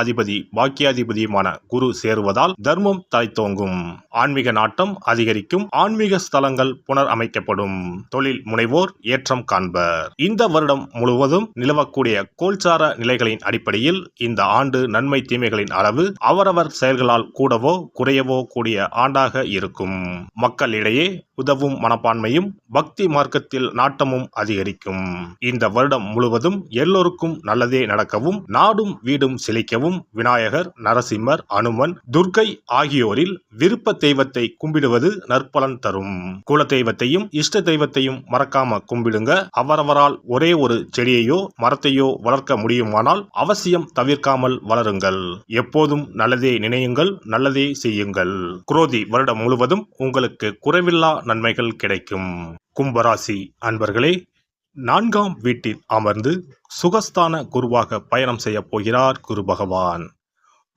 அதிபதி பாக்கியாதிபதியுமான குரு சேருவதால் தர்மம் தலைத்தோங்கும் ஆன்மீக நாட்டம் அதிகரிக்கும். ஆன்மீக ஸ்தலங்கள் புனர் அமைக்கப்படும் தொழில் முனைவோர் ஏற்றம் காண்பர். இந்த வருடம் முழுவதும் நிலவக்கூடிய கோல்சார நிலைகளின் அடிப்படையில் இந்த ஆண்டு நன்மை தீமைகளின் அளவு அவரவர் செயல்களால் கூடவோ குறையவோ கூடிய ஆண்டாக இருக்கும். மக்களிடையே உதவும் மனப்பான்மையும் பக்தி மார்க்கத்தில் நாட்டமும் அதிகரிக்கும். இந்த வருடம் முழுவதும் எல்லோருக்கும் நல்லதே நடக்கவும் நாடும் வீடும் செழிக்கவும் விநாயகர் நரசிம்மர் அனுமன் துர்க்கை ஆகியோரில் விருப்ப தெய்வத்தை கும்பிடுவது நற்பலன் தரும். குல தெய்வத்தையும் இஷ்ட தெய்வத்தையும் மறக்காம கும்பிடுங்க. அவரவரால் ஒரே ஒரு செடியையோ மரத்தையோ வளர்க்க முடியுமானால் அவசியம் தவிர்க்காமல் வளருங்கள். எப்போதும் நல்லதே நினையுங்கள் நல்லதே செய்யுங்கள். குரோதி வருடம் முழுவதும் உங்களுக்கு குறைவில்லா நன்மைகள் கிடைக்கும். கும்பராசி அன்பர்களே நான்காம் வீட்டில் அமர்ந்து சுகஸ்தான குருவாக பயணம் செய்ய போகிறார் குரு பகவான்.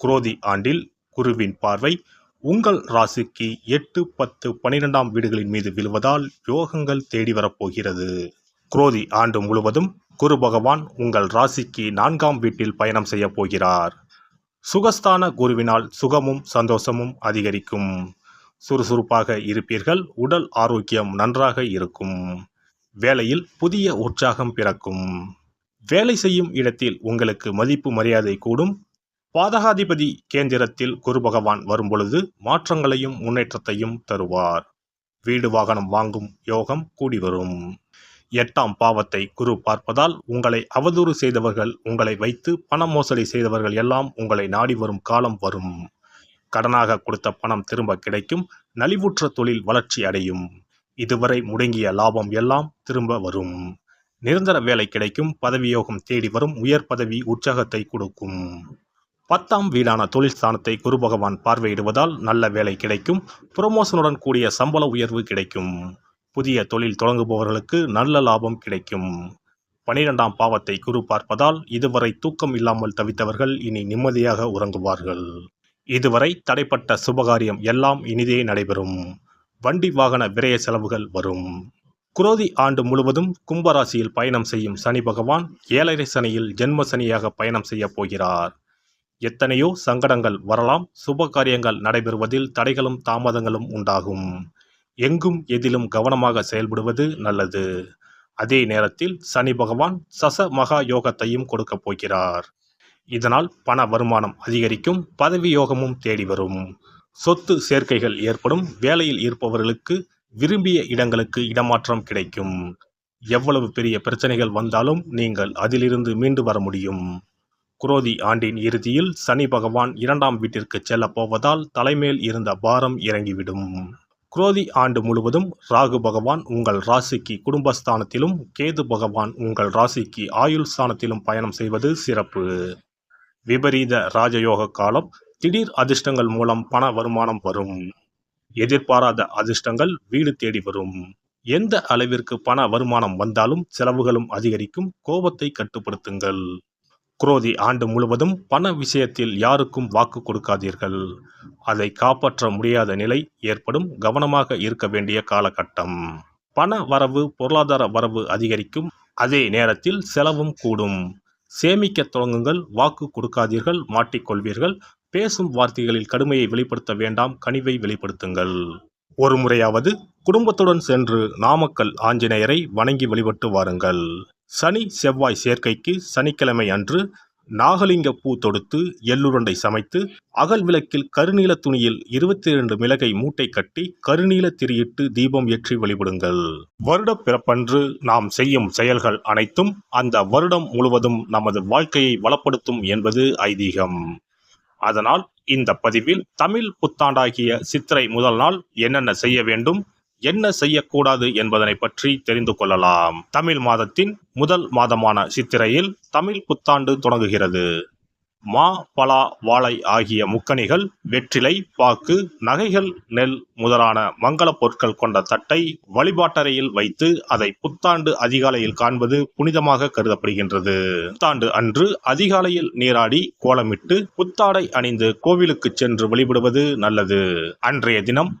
குரோதி ஆண்டில் குருவின் பார்வை உங்கள் ராசிக்கு எட்டு பத்து பனிரெண்டாம் வீடுகளின் மீது விழுவதால் யோகங்கள் தேடி வரப்போகிறது குரோதி ஆண்டு முழுவதும் குரு பகவான் உங்கள் ராசிக்கு நான்காம் வீட்டில் பயணம் செய்ய போகிறார். சுகஸ்தான குருவினால் சுகமும் சந்தோஷமும் அதிகரிக்கும். சுறுசுறுப்பாக இருப்பீர்கள். உடல் ஆரோக்கியம் நன்றாக இருக்கும். வேலையில் புதிய உற்சாகம் பிறக்கும். வேலை செய்யும் இடத்தில் உங்களுக்கு மதிப்பு மரியாதை கூடும். பாதகாதிபதி கேந்திரத்தில் குரு பகவான் வரும்பொழுது மாற்றங்களையும் முன்னேற்றத்தையும் தருவார். வீடு வாகனம் வாங்கும் யோகம் கூடி வரும். எட்டாம் பாவத்தை குரு பார்ப்பதால் உங்களை அவதூறு செய்தவர்கள் உங்களை வைத்து பண மோசடி செய்தவர்கள் எல்லாம் உங்களை நாடி வரும் காலம் வரும். கடனாக கொடுத்த பணம் திரும்ப கிடைக்கும். நலிவுற்ற தொழில் வளர்ச்சி அடையும். இதுவரை முடங்கிய லாபம் எல்லாம் திரும்ப வரும். நிரந்தர வேலை கிடைக்கும் பதவியோகம் தேடி வரும் உயர் பதவி உற்சாகத்தை கொடுக்கும். பத்தாம் வீடான தொழில் ஸ்தானத்தை குரு பகவான் பார்வையிடுவதால் நல்ல வேலை கிடைக்கும் புரமோஷனுடன் கூடிய சம்பள உயர்வு கிடைக்கும். புதிய தொழில் தொடங்குபவர்களுக்கு நல்ல லாபம் கிடைக்கும். பனிரெண்டாம் பாவத்தை குரு பார்ப்பதால் இதுவரை தூக்கம் இல்லாமல் தவித்தவர்கள் இனி நிம்மதியாக உறங்குவார்கள். இதுவரை தடைப்பட்ட சுபகாரியம் எல்லாம் இனிதே நடைபெறும். வண்டி வாகன விரய செலவுகள் வரும். குரோதி ஆண்டு முழுவதும் கும்பராசியில் பயணம் செய்யும் சனி பகவான் ஏழரை சனியில் ஜென்ம சனியாக பயணம் செய்ய போகிறார். எத்தனையோ சங்கடங்கள் வரலாம் சுப காரியங்கள் நடைபெறுவதில் தடைகளும் தாமதங்களும் உண்டாகும். எங்கும் எதிலும் கவனமாக செயல்படுவது நல்லது. அதே நேரத்தில் சனி பகவான் சச மகா யோகத்தையும் கொடுக்கப் போகிறார். இதனால் பண வருமானம் அதிகரிக்கும் பதவி யோகமும் தேடி வரும். சொத்து சேர்க்கைகள் ஏற்படும். வேலையில் இருப்பவர்களுக்கு விரும்பிய இடங்களுக்கு இடமாற்றம் கிடைக்கும். எவ்வளவு பெரிய பிரச்சனைகள் வந்தாலும் நீங்கள் அதிலிருந்து மீண்டு வர முடியும். குரோதி ஆண்டின் இறுதியில் சனி பகவான் இரண்டாம் வீட்டிற்கு செல்லப் போவதால் தலைமேல் இருந்த பாரம் இறங்கிவிடும். குரோதி ஆண்டு முழுவதும் ராகு பகவான் உங்கள் ராசிக்கு குடும்பஸ்தானத்திலும் கேது பகவான் உங்கள் ராசிக்கு ஆயுள் ஸ்தானத்திலும் பயணம் செய்வது சிறப்பு. விபரீத ராஜயோக காலம் திடீர் அதிர்ஷ்டங்கள் மூலம் பண வருமானம் வரும். எதிர்பாராத அதிர்ஷ்டங்கள் வீடு தேடி வரும். எந்த அளவிற்கு பண வருமானம் வந்தாலும் செலவுகளும் அதிகரிக்கும். கோபத்தை கட்டுப்படுத்துங்கள். குரோதி ஆண்டு முழுவதும் பண விஷயத்தில் யாருக்கும் வாக்கு கொடுக்காதீர்கள். அதை காப்பாற்ற முடியாத நிலை ஏற்படும். கவனமாக இருக்க வேண்டிய காலகட்டம். பண வரவு பொருளாதார வரவு அதிகரிக்கும். அதே நேரத்தில் செலவும் கூடும். சேமிக்க தொடங்குங்கள். வாக்கு கொடுக்காதீர்கள். மாட்டிக்கொள்வீர்கள். பேசும் வார்த்தைகளில் கடுமையை வெளிப்படுத்த வேண்டாம் கனிவை வெளிப்படுத்துங்கள். ஒரு முறையாவது குடும்பத்துடன் சென்று நாமக்கல் ஆஞ்சநேயரை வணங்கி வழிபட்டு வாருங்கள். சனி செவ்வாய் சேர்க்கைக்கு சனிக்கிழமை அன்று நாகலிங்க பூ தொடுத்து எள்ளுருண்டை சமைத்து அகல் விளக்கில் கருநீல துணியில் இருபத்தி இரண்டு மிளகை மூட்டை கட்டி கருநீல திரியிட்டு தீபம் ஏற்றி வழிபடுங்கள். வருட பிறப்பன்று நாம் செய்யும் செயல்கள் அனைத்தும் அந்த வருடம் முழுவதும் நமது வாழ்க்கையை வளப்படுத்தும் என்பது ஐதீகம். அதனால் இந்த பதிவில் தமிழ் புத்தாண்டாகிய சித்திரை முதல் நாள் என்னென்ன செய்ய வேண்டும் என்ன செய்யக்கூடாது என்பதனை பற்றி தெரிந்து கொள்ளலாம். தமிழ் மாதத்தின் முதல் மாதமான சித்திரையில் தமிழ் புத்தாண்டு தொடங்குகிறது. மா பலா வாழை ஆகிய முக்கணிகள் வெற்றிலை பாக்கு நகைகள் நெல் முதலான மங்களப் பொருட்கள் கொண்ட தட்டை வழிபாட்டறையில் வைத்து அதை புத்தாண்டு அதிகாலையில் காண்பது புனிதமாக கருதப்படுகின்றது. புத்தாண்டு அன்று அதிகாலையில் நீராடி கோலமிட்டு புத்தாடை அணிந்து கோவிலுக்கு சென்று வழிபடுவது நல்லது. அன்றைய தினம்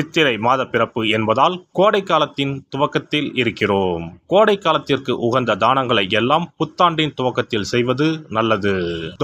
சித்திரை மாத பிறப்பு என்பதால் கோடை காலத்தின் துவக்கத்தில் இருக்கிறோம். கோடை காலத்திற்கு உகந்த தானங்களை எல்லாம் புத்தாண்டின் துவக்கத்தில் செய்வது நல்லது.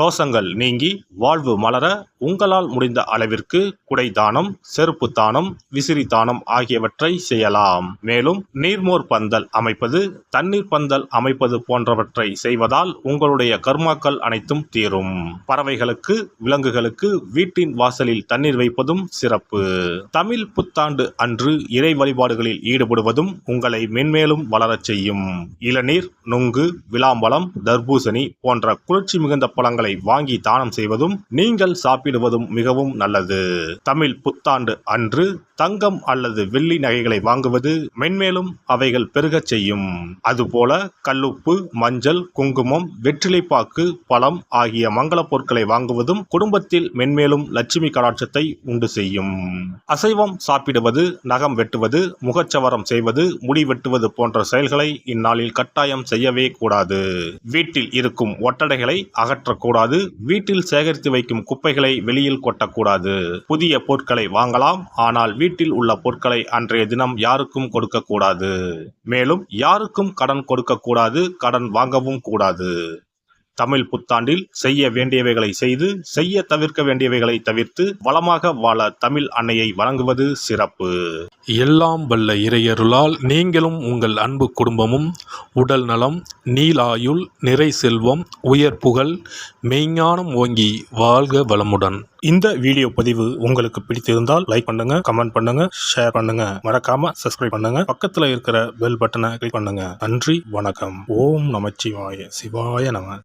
தோஷங்கள் நீங்கி வாழ்வு மலர உங்களால் முடிந்த அளவிற்கு குடை தானம் செருப்பு தானம் விசிறி தானம் ஆகியவற்றை செய்யலாம். மேலும் நீர்மோர் பந்தல் அமைப்பது தண்ணீர் பந்தல் அமைப்பது போன்றவற்றை செய்வதால் உங்களுடைய கர்மாக்கள் அனைத்தும் தீரும். பறவைகளுக்கு விலங்குகளுக்கு வீட்டின் வாசலில் தண்ணீர் வைப்பதும் சிறப்பு. தமிழ் புத்தாண்டு அன்று இறை வழிபாடுகளில் ஈடுபடுவதும் உங்களை மென்மேலும் வளரச் செய்யும். இளநீர் நுங்கு விளாம்பழம் தர்பூசணி போன்ற குளிர்ச்சி மிகுந்த பழங்களை வாங்கி தானம் செய்வதும் நீங்கள் சாப்பிடுவதும் மிகவும் நல்லது. தமிழ் புத்தாண்டு அன்று தங்கம் அல்லது வெள்ளி நகைகளை வாங்குவது மென்மேலும் அவைகள் பெருகச் செய்யும். அதுபோல கல்லுப்பு மஞ்சள் குங்குமம் வெற்றிலைப்பாக்கு பழம் ஆகிய மங்களப் பொருட்களை வாங்குவதும் குடும்பத்தில் மென்மேலும் லட்சுமி கடாட்சத்தை உண்டு செய்யும். அசைவம் சாப்பிடுவது நகம் வெட்டுவது முகச்சவரம் செய்வது முடி வெட்டுவது போன்ற செயல்களை இந்நாளில் கட்டாயம் செய்யவே கூடாது. வீட்டில் இருக்கும் ஒட்டடைகளை அகற்றக்கூடாது. வீட்டில் சேகரித்து வைக்கும் குப்பைகளை வெளியில் கொட்டக்கூடாது. புதிய பொருட்களை வாங்கலாம். ஆனால் வீட்டில் உள்ள பொருட்களை அன்றைய தினம் யாருக்கும் கொடுக்கக்கூடாது. மேலும் யாருக்கும் கடன் கொடுக்கக்கூடாது கடன் வாங்கவும் கூடாது. தமிழ் புத்தாண்டில் செய்ய வேண்டியவைகளை செய்து செய்ய தவிர்க்க வேண்டியவைகளை தவிர்த்து வளமாக வாழ தமிழ் அன்னையை வணங்குவது சிறப்பு. எல்லாம் வல்ல இறையருளால் நீங்களும் உங்கள் அன்பு குடும்பமும் உடல் நலம் நீலாயுள் நிறை செல்வம் உயர் புகழ் மெய்ஞானம் ஓங்கி வாழ்க வளமுடன். இந்த வீடியோ பதிவு உங்களுக்கு பிடித்திருந்தால் லைக் பண்ணுங்க கமெண்ட் பண்ணுங்க ஷேர் பண்ணுங்க. மறக்காம சப்ஸ்கிரைப் பண்ணுங்க. பக்கத்துல இருக்கிற பெல் பட்டனை கிளிக் பண்ணுங்க. நன்றி வணக்கம். ஓம் நமச்சிவாய. சிவாய நம.